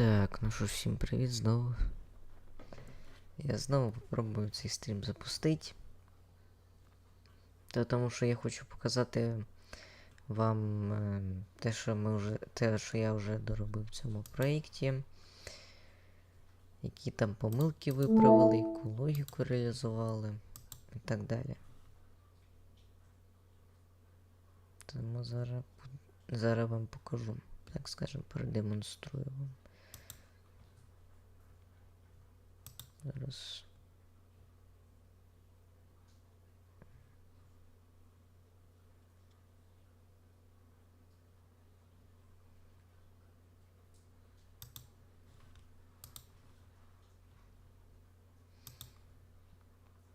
Так, ну що ж, всім привіт знову. Я знову попробую цей стрім запустити. Та тому що я хочу показати вам е, те, що ми вже. те, що я вже доробив в цьому проєкті. Які там помилки виправили, яку логіку реалізували і так далі. Тому зараз, зараз вам покажу, так скажемо, продемонструю вам. Зараз.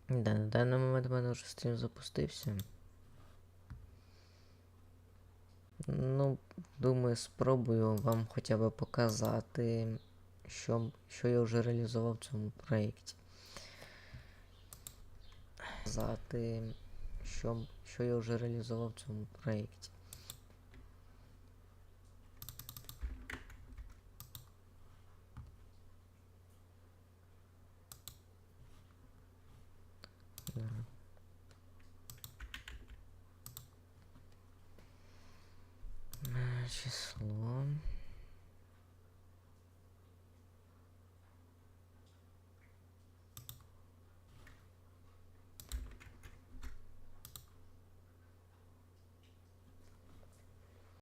Да, на даний момент в мене вже стрім запустився. Ну, думаю, спробую вам хоча б показати, що, що я вже реалізував в цьому проєкті. Показати, що, що я вже реалізував в цьому проєкті. Да. Е, Число.